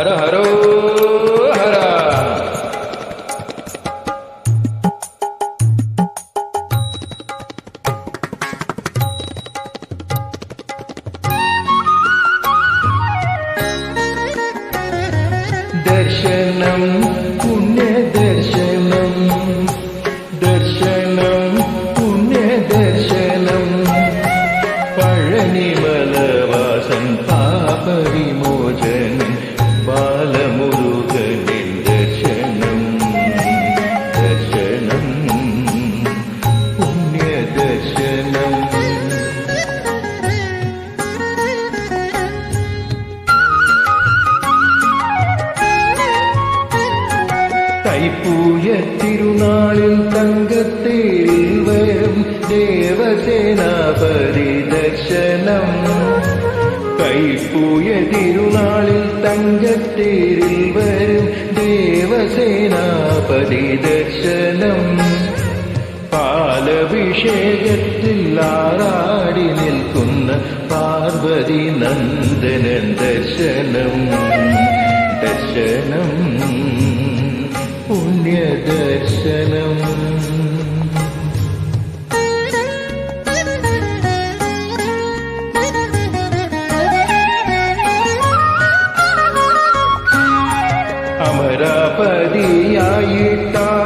हर हरो കൈപ്പൂയ തിരുനാളിൽ തങ്കത്തേരിൽ വരും ദേവസേനാപതി ദർശനം. കൈപ്പൂയ തിരുനാളിൽ തങ്കത്തേരിൽ വരും ദേവസേനാപതി ദർശനം. പാലഭിഷേകത്തിൽ ആറാടി നിൽക്കുന്ന പാർവതി നന്ദനൻ ദർശനം. പുണ്യദർശനം അമരാപതിയായിട്ടാറുപടൈ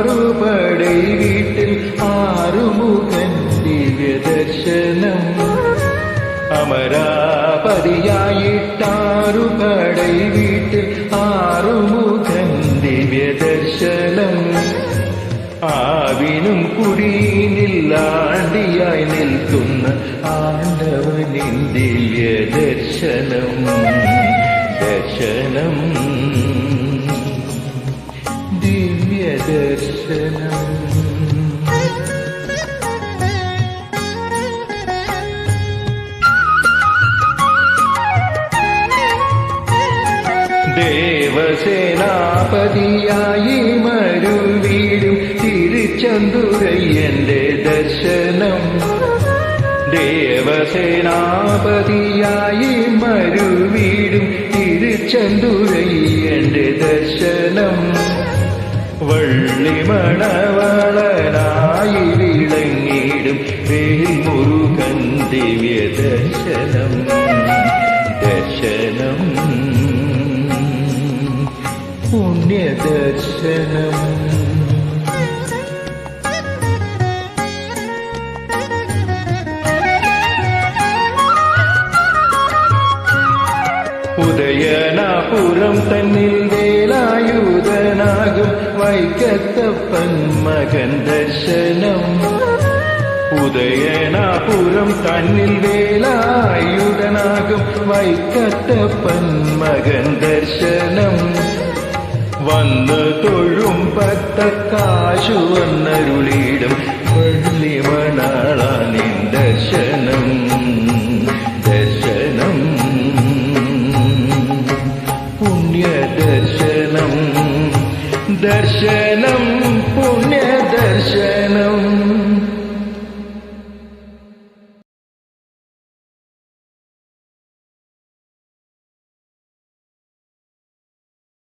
കുടീനില്ലാണ്ടിയായി നിൽക്കുന്ന ആണ്ടവനിൻ ദിവ്യ ദർശനം. ദർശനം. ദിവ്യ ദർശനം ദേവസേനാപതിയായി മരുവീടും തിരുച്ചന്തുരയ്യന്റെ ദർശനം. ദേവസേനാപതിയായി മരുവീടും തിരുച്ചന്തുരയ്യന്റെ ദർശനം. വള്ളിമണവളനായി വിളങ്ങിടും വേൽമുരുകൻ ദിവ്യ ദർശനം. ദർശനം. പുണ്യദർശനം. ഉദയനാപുരം തന്നിൽ വേലായുധനാകും വൈക്കത്തപ്പൻ മകൻ ദർശനം. ഉദയനാപുരം തന്നിൽ വേലായുധനാകും വൈക്കത്തപ്പൻ മകൻ ദർശനം. വന്ന് തൊഴും പത്തക്കാശു വന്നരുളിയിടും വെള്ളിമണാളാനിൻ दर्शनम्